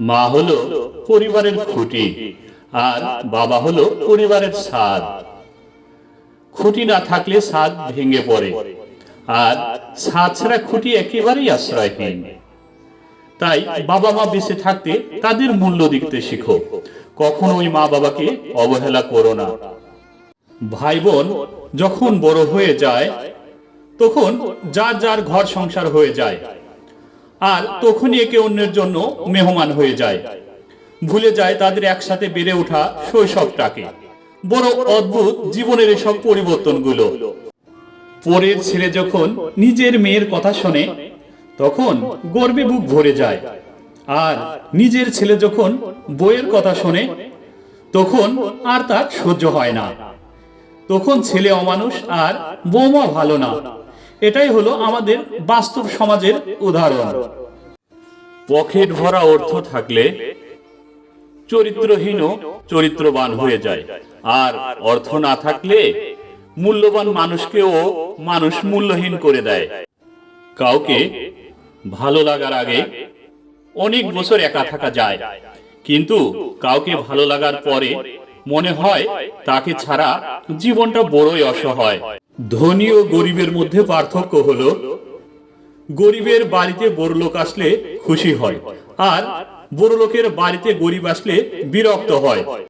মা হলো পরিবারের খুঁটি আর বাবা হলো পরিবারের ছাদ খুঁটি না থাকলে ছাদ ভেঙে পড়ে আর ছাদ ছাড়া খুঁটি একেবারেই আশ্রয়হীন। তাই বাবা মা বেঁচে থাকতে তাদের মূল্য দেখতে শিখো। কখনোই মা বাবাকে অবহেলা করো না। ভাই বোন যখন বড় হয়ে যায়, তখন যার যার ঘর সংসার হয়ে যায় আর তখনই একে অন্যের জন্য মেহমান হয়ে যায়। ভুলে যায় তাদের একসাথে বেড়ে ওঠা শৈশবটাকে। বড় অদ্ভুত জীবনের এসব পরিবর্তনগুলো। পরের ছেলে যখন নিজের মেয়ের কথা শোনে, তখন গর্বে বুক ভরে যায়। আর নিজের ছেলে যখন বইয়ের কথা শোনে, তখন আর তার সহ্য হয় না। তখন ছেলে অমানুষ আর বৌমা ভালো না। এটাই হলো আমাদের বাস্তব সমাজের উদাহরণ। পকেট ভরা অর্থ থাকলে চরিত্রহীন চরিত্রবান হয়ে যায়। আর অর্থ না থাকলে মূল্যবান মানুষকেও মানুষ মূল্যহীন করে দেয়। কাউকে ভালো লাগার আগে অনেক বছর একা থাকা যায়। কিন্তু কাউকে ভালো লাগার পরে মনে হয় তাকে ছাড়া জীবনটা বড়ই অসহায়। ধনী ও গরিবের মধ্যে পার্থক্য হলো, গরিবের বাড়িতে বড় লোক আসলে খুশি হয়, আর বড় লোকের বাড়িতে গরিব আসলে বিরক্ত হয়।